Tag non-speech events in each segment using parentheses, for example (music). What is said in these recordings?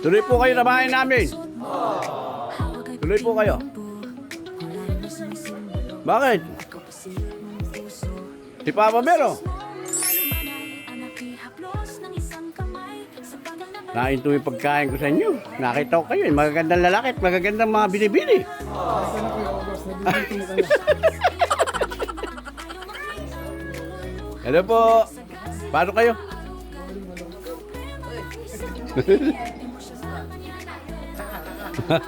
Tuloy po kayo na bahay namin. Tuloy po kayo. Bakit? Si Papa Bero. Nain yung pagkain ko sa inyo. Nakita ko kayo. eh. Magagandang lalaki at magagandang mga binibili. (laughs) Hello po. Paano kayo? (laughs) Hello.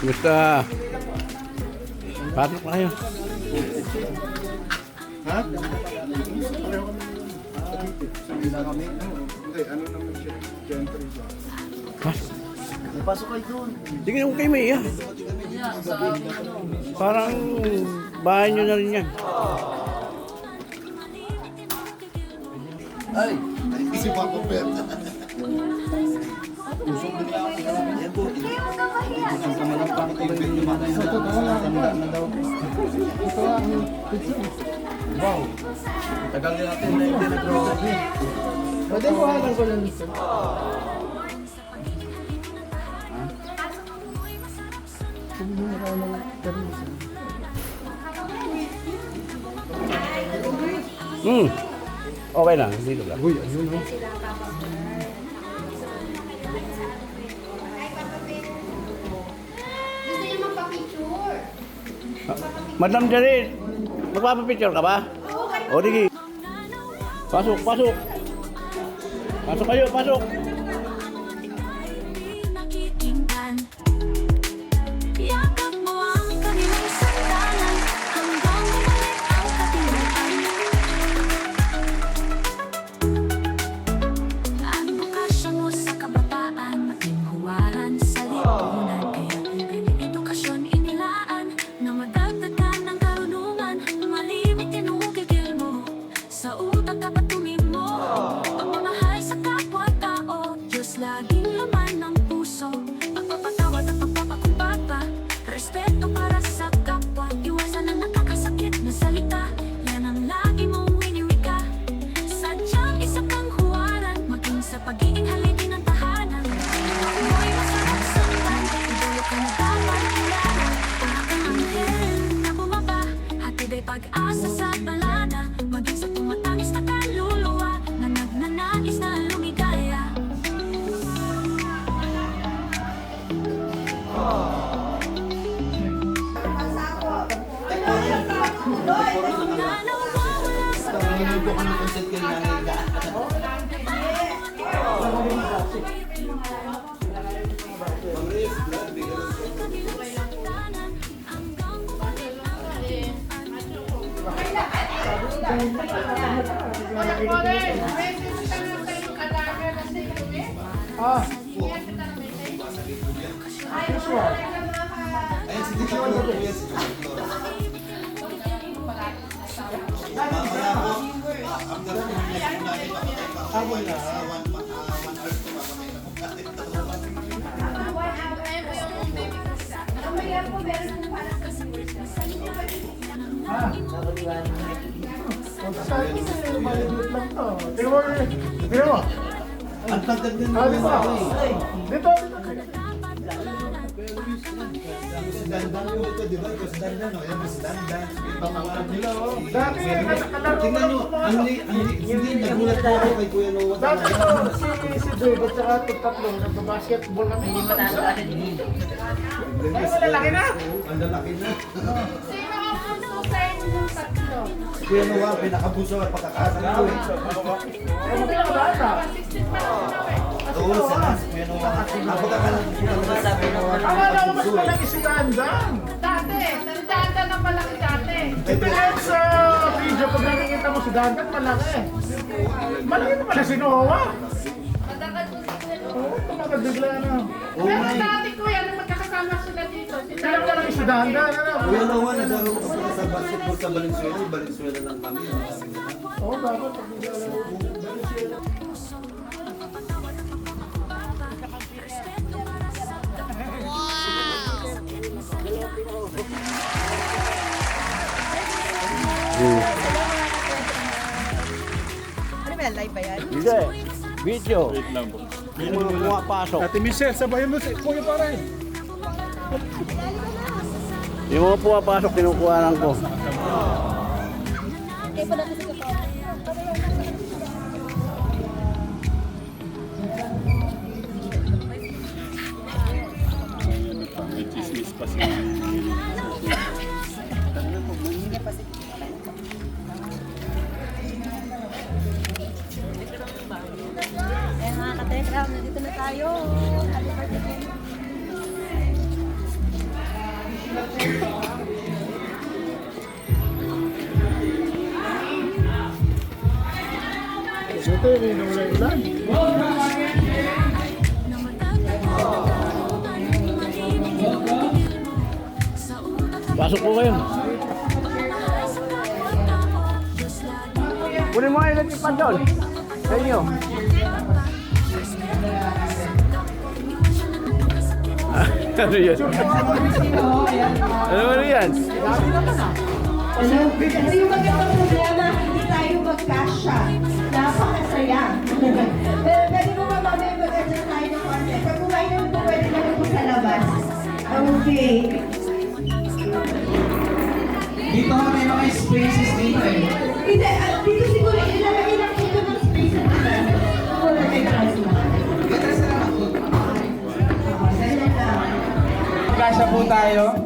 Kumusta? Na kayo. Ha? Hindi kami. Hindi, ano naman siya? Gentry siya. Pasok. Pasok kayo doon. Kung kayo may iya. Parang bahay nyo na rin yan. Ay! Si Papa Pet. Wow! Tagal din natin na hindi eh. Pwede ko halang ko lang dito. Sabihin mo ka ng Hmm. Okay na. Dito lang. Uy, ayun oh. Magpa-picture? Madam Jared, magpapapicture ka ba? O, digi. Pasok, pasok. Pasok kayo, pasok. Nawawala sa hanggang bumalik ang Ah, Ayun, si Tita Flor po yan. Si Tita Flor. Mamaya po, ah, after po po natin, papatay pa ako. One ah, hour po, papatay na po natin. sa akin eh, maliit lang to. Tingnan mo, tingnan mo. Ang tagdag din Ah, naman di ba? ako eh. Dito, Dandan yung ito, di ba? Si Dandan, no? Yan, si Dandan. Oh. Nakakalaro Tingnan nyo, ang ang li- nagulat po ako kay Kuya Noah. Dati si, si Dave at saka itong tatlong nagbabasketball kami. Hindi mo Ay, malalaki na. Ang lalaki na. Sino ang puso sa inyong tatlo? Kuya Noah, pinakabuso at pagkakasa ko eh. Ano pinakabata? 16 pa Akala ko mas eh. malaki si Gandan. Dati, nandanda na malaki dati. Yan sa video pag nakikita mo si Gandan, malaki. Malaki na pala si Noah. Matagal ko sila. Oo, tumatag bigla eh. dati kuya, nung magkakasama sila dito, si si Gandan, ano? Kuya Noah, ko eh. Dapat pag naglalaro ko. Hmm. Ano ba yan? Live ba yan? Hindi. Video. Wait lang po. Yung mga pumapasok. Ate Michelle, sabayan mo si Kuya Paray. Yung mga pumapasok, kinukuha lang ko. Eh katekram, nandito na tayo. Happy birthday. Ito yung inulan-ulan. Na matagdagan ng malimit tinugigil mo Sa utak at Pasok po kayo. Kunin mo kayo ng ipan doon. Sa inyo. Ano yan? ano ano yan? Ano, ito yung magandang problema, hindi tayo magkasya. Napakasaya. Pero pwede mo ba mamaya mag-adjust tayo ng konti? Pag kumain naman po, pwede naman po sa labas. Okay. Dito may mga spaces dito eh. Hindi, ah, dito siguro ilalagay lang Kasya po tayo.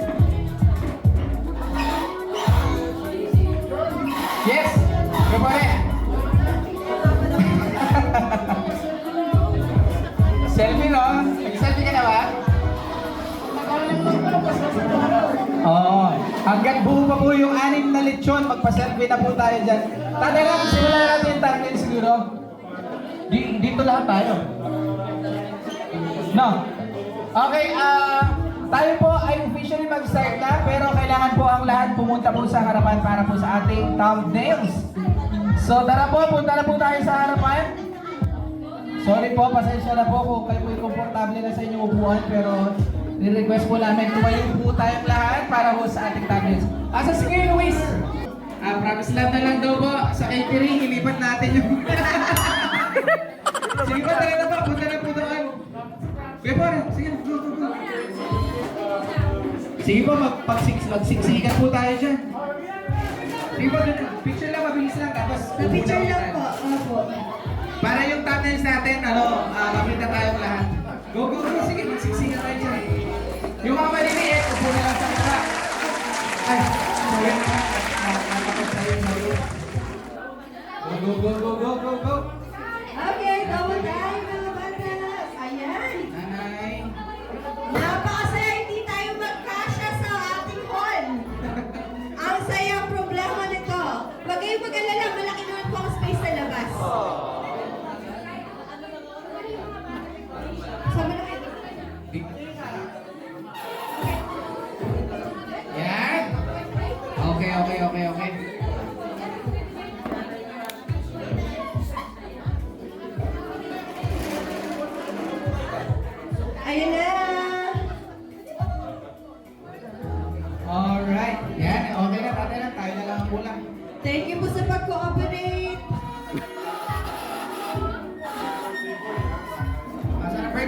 Yes! Kapare! (laughs) Selfie no? Nag-selfie ka na ba? Oo. Hanggat buo pa po yung anim na lechon, magpa-selfie na po tayo dyan. Tatay lang, simulan natin yung thumbnail siguro. Di, dito lahat tayo. No. Okay, ah tayo po ay officially mag-start na pero kailangan po ang lahat pumunta po sa harapan para po sa ating thumbnails. So tara po, punta na po tayo sa harapan. Sorry po, pasensya na po kung kayo po'y komportable na sa inyong upuan pero ni-request po namin tumayo po tayong lahat para po sa ating thumbnails. Asa si Kuya Luis? Ah, promise lang na lang daw po sa catering, ilipat natin yung... (laughs) sige po, tara na po, punta na po doon. Kuya po, sige, go, go, go. Sige po, mag magsiksikan po tayo dyan. Sige po, picture lang, mabilis lang, tapos Picture pupunta lang po. Opo. Para yung thumbnails natin, ano, uh, makita tayong lahat. Go, go, go, sige, magsiksikan tayo dyan. Yung mga maliliit, upo na lang sa kaba. Ay, sorry na. Nakakapag tayo. Go, go, go, go, go, go,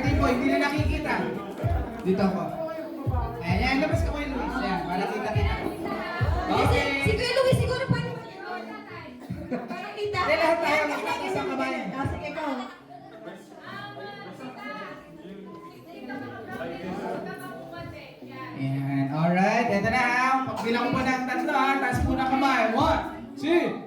Asa na birthday po, hindi na nakikita. Dito po. Ayan, yan, labas ka ko yung Luis. Yan, para kita-kita. Okay. Si Kuya Luis, siguro pwede Para kita. Hindi, lahat tayo yan, kabayan. yan. Ah, Sige, go. Ayan, alright. Ito na ha. Pagbilang ko po ng tatlo ha. Taas po na kamay. One, two,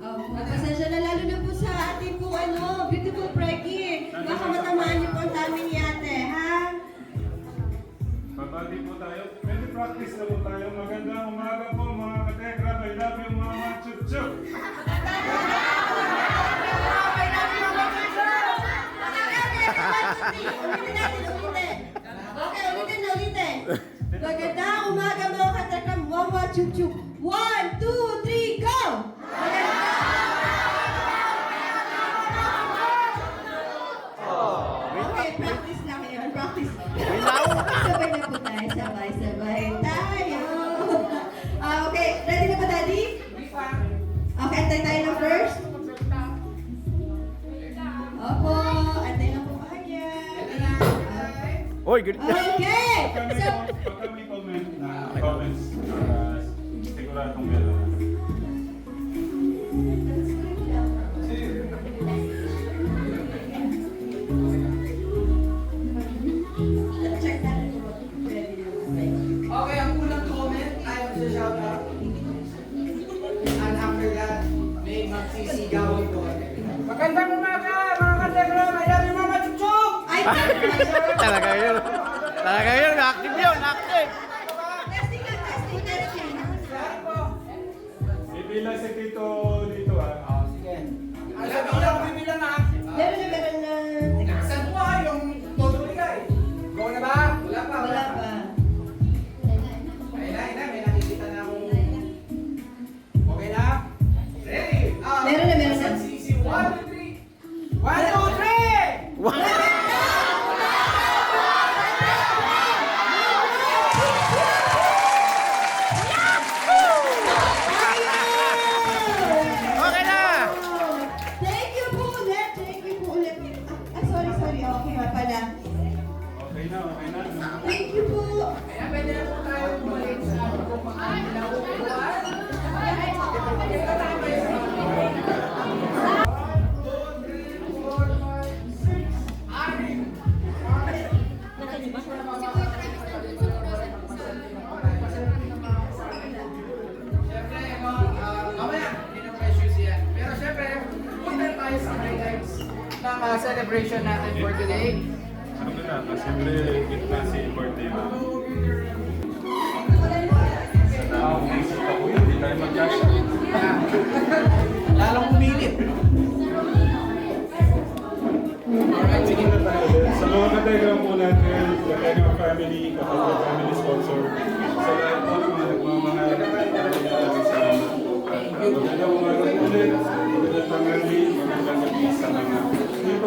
Oh, Pasensya na lalo na po sa ating po ano, beautiful Preggy. Baka matamaan niyo po ang dami ni ate, ha? Babati po tayo. Pwede practice na po tayo. Magandang umaga po mga katekra. I love you mga Ulitin natin, ulitin. Okay, ulitin. Magandang umaga mga katakam. Wawa chup antay tayo ng first. Opo, antay na po kanya. Oy, ganito. Okay! So, comment na comments, uh, siguradong meron. Talaga yun. Talaga yun. Active yun. Active. testing na, testing, testing. Bibila si Tito dito ah. Sige. Alam mo lang,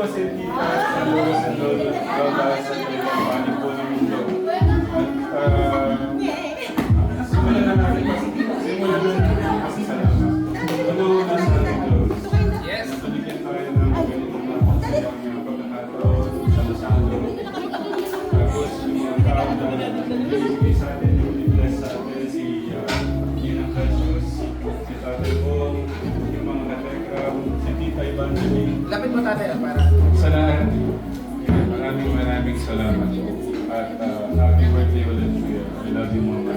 titos and titas, and lolas and lolas, lolas, sa ibang panig po ng mundo. At uh, simulan na natin, simulan na natin kasi salamat. Ano na sa Diyos? Yes. Tuligyan tayo ng ganitong napakasayang uh, pagkakataon, sama-sama. Tapos yung mga tao na nagbibigay sa atin, yung bless sa atin, si uh, Nina Precious, si Tatay Bong, yung mga katekram, si Tita Evangeline, Lapit mo tatay lang para. sa lahat. Maraming maraming salamat po. At uh, happy birthday ulit, Kuya. I love you, Mama.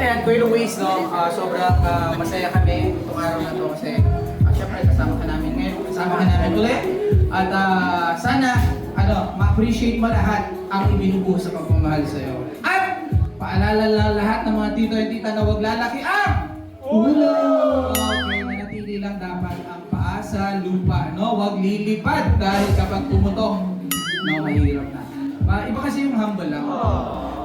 Ayan, Kuya Luis, no, ah, sobrang ah, masaya kami itong araw na to kasi uh, syempre kasama ka namin ngayon, kasama ka namin ulit. At ah, sana, ano, ma-appreciate mo lahat ang ibinubuhos sa pagmamahal sa iyo. At paalala lang lahat ng mga tito at tita na huwag lalaki ang ulo! Manatili lang dapat ang paa sa lupa, no? Huwag lilipad dahil kapag pumutong, no, mahirap na. Ma, iba kasi yung humble lang.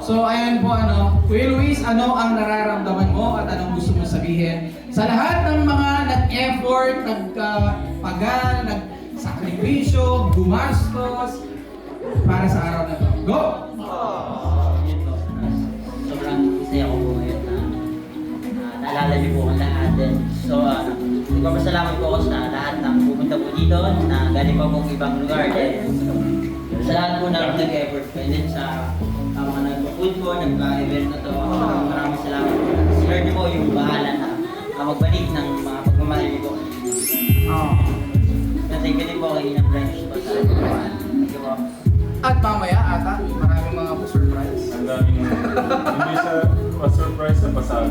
So, ayan po ano, Kuya Luis, ano ang nararamdaman mo at anong gusto mo sabihin sa lahat ng mga nag-effort, nagpagal, nagsakripisyo, gumastos para sa araw na to. Go! Sobrang masaya ko po ngayon na ah, naalala niyo po ang lahat. So, uh, nagpapasalamat po ako sa lahat ng pumunta po dito na galing pa pong ibang lugar din. Sa lahat po na nag-effort po din sa uh, mga nagpa-food po, nagpa-event na to. Uh, maraming salamat po. Si Lord niyo po yung bahala na uh, magbalik ng mga pagmamahal niyo po. Oh. Thank you din po kay Ina French po sa pagmamahal. Thank you po. At mamaya ata, maraming mga surprise. Ang daming, (laughs) hindi siya pa-surprise na pasado.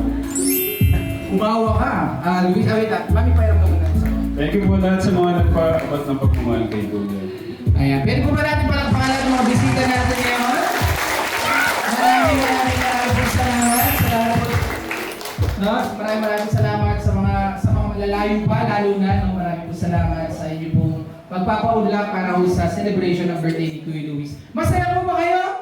Umawa ka, ah, Luis. Ah, wait lang. Mami, pairam ka muna. Thank you po lahat sa mga nagpa-abot ng pagmamahal kay Kuya. Ayan. Pwede po ba natin palang pangalan ng mga bisita natin ngayon? Maraming maraming maraming salamat. Salamat po. No, maraming maraming salamat sa mga sa mga malalayo pa, lalo na no, maraming po salamat sa inyo pong pagpapaunlak para sa celebration ng birthday ni Kuya Luis. Masaya po ba kayo?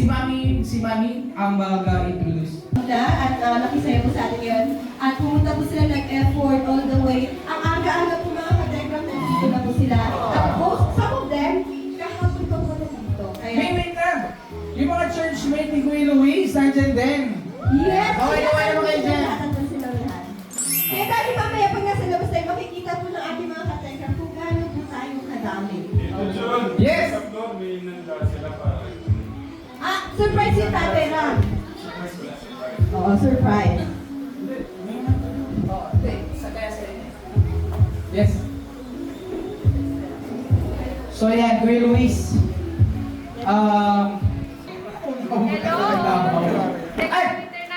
Si Mami, si Mami ang mag-introduce. at uh, nakisaya po sa atin yun. At pumunta po sila nag-effort all the way. Ang aga-aga po mga kategram, nandito na po sila. Tapos, some of them, kahapon pa po nandito. May Kaya, wait na! Yung mga churchmate ni Kuya Luis, nandyan din. yes! Okay, okay sila lahat. Kaya dahil mamaya pag nasa labas tayo, makikita po ng ating mga kategram kung gaano po tayo kadami. Yes. Surprise yung tatay Ram. Oo, surprise. Yes. So yan, Kuya Luis. Um, Ay!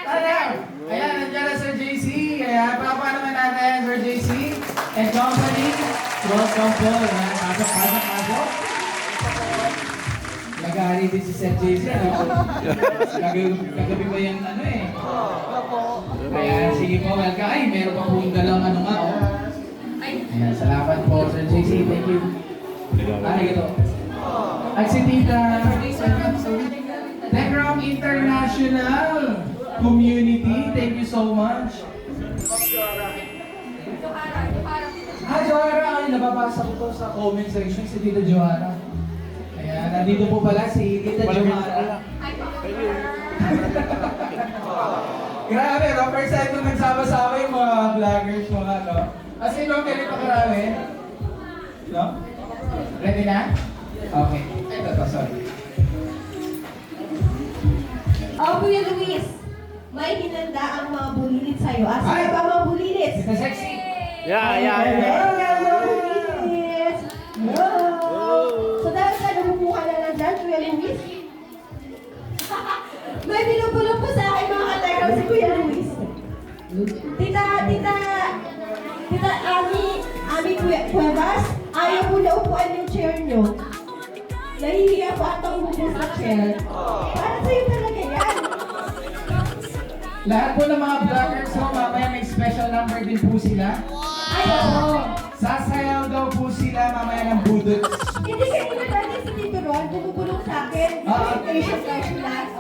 Ayan! Ayan, nandiyan na Sir JC. Ayan, papa naman natin, Sir JC. And company. Welcome po. Ayan, pasok, pasok, pasok. Nag-aari din si Sir JC. Kagabi, kagabi pa yan, ano eh. Kaya sige po, welcome. Ay, meron pa po yung dalang ano nga, oh. Ayan, salamat po, Sir JC. Thank you. Ay, ito. At si Tita Techram International Community, thank you so much. Ah, Joara, ay, nababasa ko to sa comment section si Tita Joara. Nandito po pala si Tita Joara. Grabe, no? First time nung nagsama-sama yung mga vloggers, mga ano. As in, no, ganito karami. No? Ready na? Okay. Ito to, sorry. Oh, Kuya Luis, may hinanda ang mga bulilit sa'yo. Asa Ay! ba mga bulilit? Ito sexy. Yeah, yeah, yeah. Hello, May binubulong po sa akin mga kategram si Kuya Luis. Tita, tita, tita Ami, Ami Kuya Cuevas, ayaw po na upuan yung chair nyo. Nahihiya po at ang upo sa chair. Para sa'yo talaga yan. Lahat po ng mga vloggers ko, mamaya may special number din po sila. Ay, oo. Sasayaw daw po sila mamaya ng budot. Hindi kayo na dati si Tito Ron, bumubulong sa akin. Ah. Presentation card sila.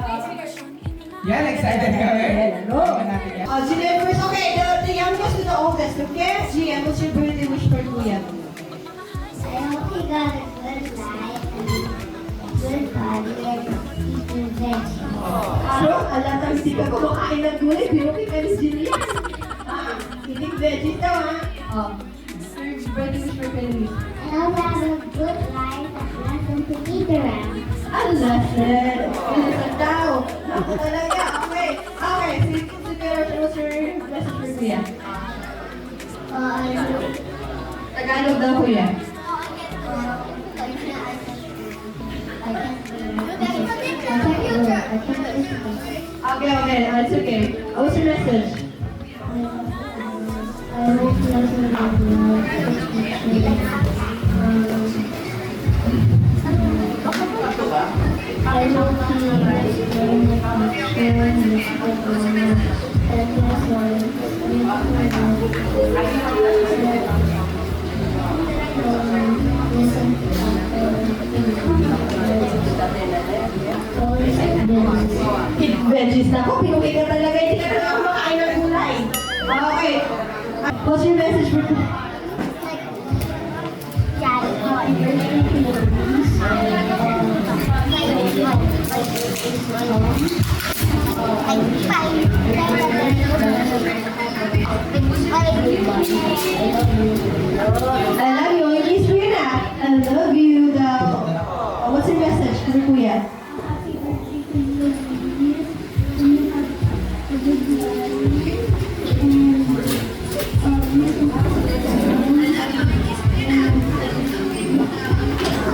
Yan, excited kami. Natin yan. Uh, Gina first, okay, the, the youngest to the oldest, okay? Gia, what's your birthday wish for Kuya? I hope you got a good life and good body and eating vegetables. So, alam na hindi ka kumakain ng gulay, binuki ka ni Jillian. Ah, eating veggies daw, ha? Oh. Your birthday wish for Kuya. I hope I have a good life and nothing to eat around. Ang lasted. Bilisan daw. Ako talaga. Tagalog daw, Kuya. Okay, okay. Uh, it's okay. Uh, what's your message? Kid veggies na ako. Pinuwi ka talaga. Hindi ka talaga kumakain ng gulay. Okay. Uh, What's your message for I love you. Miss Rina. I love you daw. What's your message for Kuya?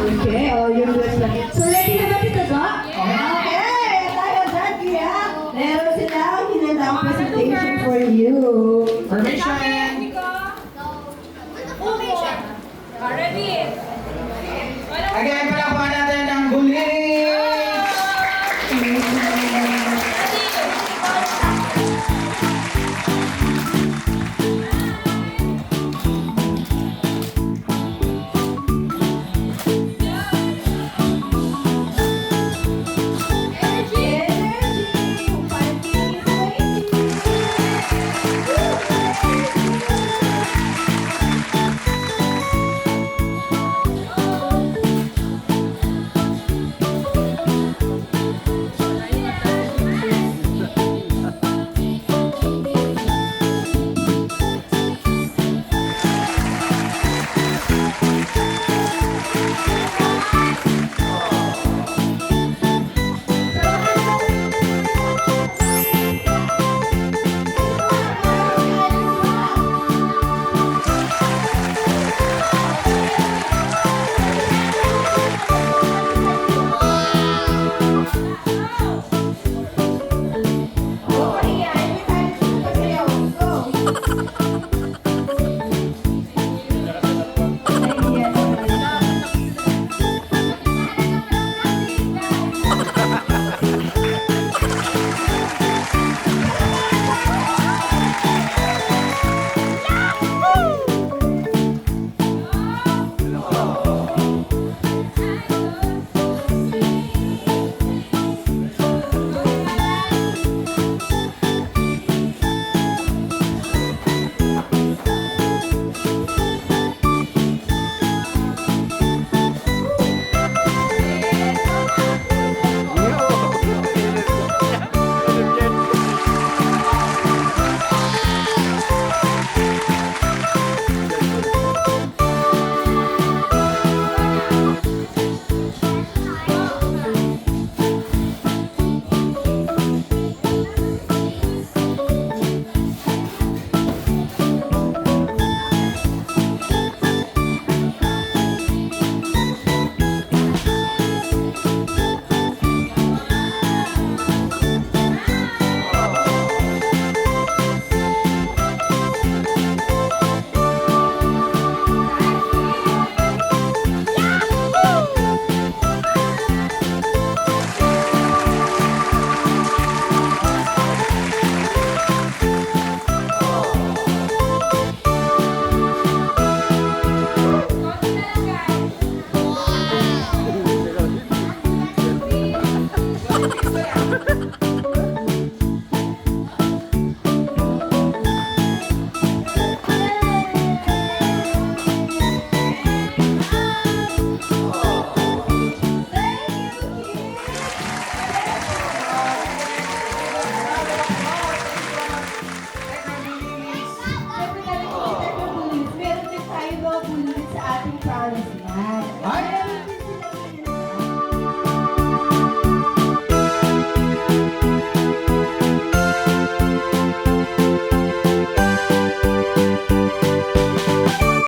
Okay, oh, you're good.